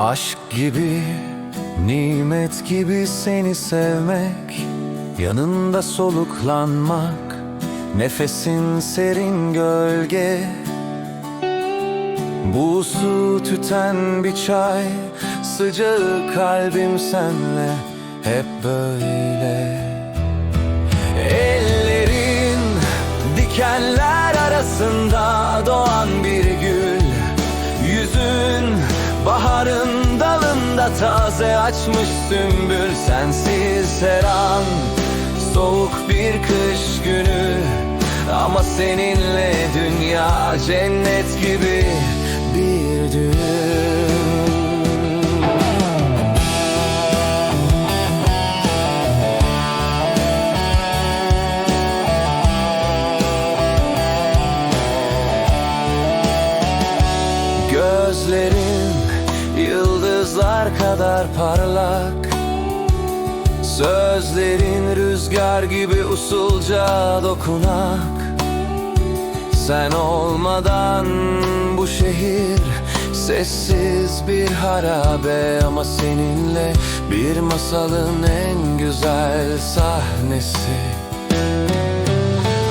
Aşk gibi, nimet gibi seni sevmek Yanında soluklanmak Nefesin serin gölge. Bu su tüten bir çay Sıcağı kalbim senle Hep böyle taze açmış sümbül Sensiz her an. Soğuk bir kış günü Ama seninle dünya cennet gibi. Bir düğün yıldızlar kadar parlak. Sözlerin rüzgar gibi usulca dokunak. Sen olmadan bu şehir sessiz bir harabe Ama seninle bir masalın en güzel sahnesi.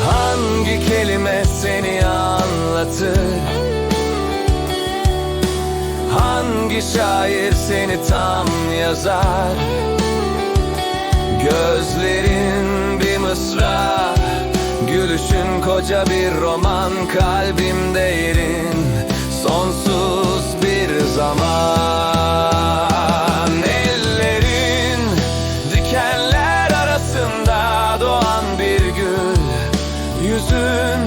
Hangi kelime seni anlatır Hangi şair seni tam yazar? Gözlerin bir mısra Gülüşün koca bir roman Kalbimde yerin sonsuz bir zaman. Ellerin dikenler arasında doğan bir gül Yüzün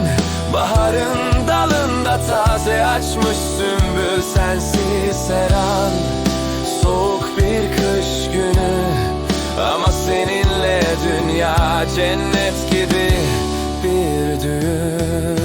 baharın dalında taze açmış sümbül Sensiz seninle dünya cennet gibi bir düğün